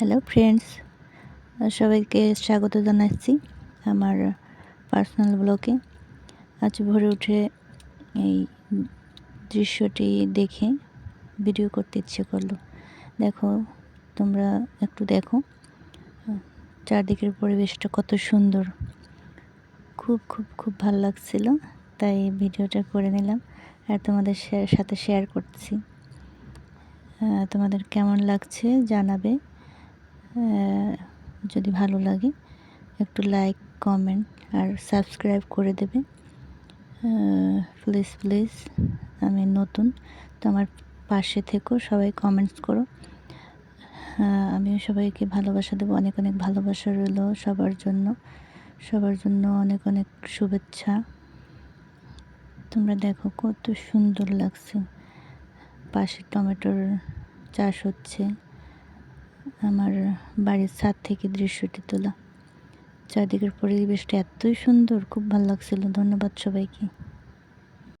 Hello friends সবাইকে স্বাগত জানাচ্ছি আমার পার্সোনাল ব্লগে আজ ভোরে উঠে এই দৃশ্যটি দেখে ভিডিও করতে ইচ্ছে করল। দেখো, তোমরা একটু দেখো। চারদিকের পরিবেশটা কত সুন্দর। খুব খুব খুব ভালো লাগছিল, তাই ভিডিওটা করে নিলাম আর তোমাদের সাথে শেয়ার করছি। তোমাদের কেমন লাগছে জানাবে। যদি ভালো লাগে, একটু লাইক কমেন্ট আর সাবস্ক্রাইব করে দেবে প্লিজ প্লিজ আমি নতুন, তো আমার পাশে থেকো, সবাই কমেন্টস করো। আমিও সবাইকে ভালোবাসা দেবো, অনেক অনেক ভালোবাসা রইল সবার জন্য। সবার জন্য অনেক অনেক শুভেচ্ছা। তোমরা দেখো কত সুন্দর লাগছে। পাশে টমেটোর চাষ হচ্ছে। আমার বাড়ির ছাদ থেকে দৃশ্যটি তোলা। চারদিকের পরিবেশটা এতই সুন্দর, খুব ভালো লাগছিল। ধন্যবাদ সবাইকে।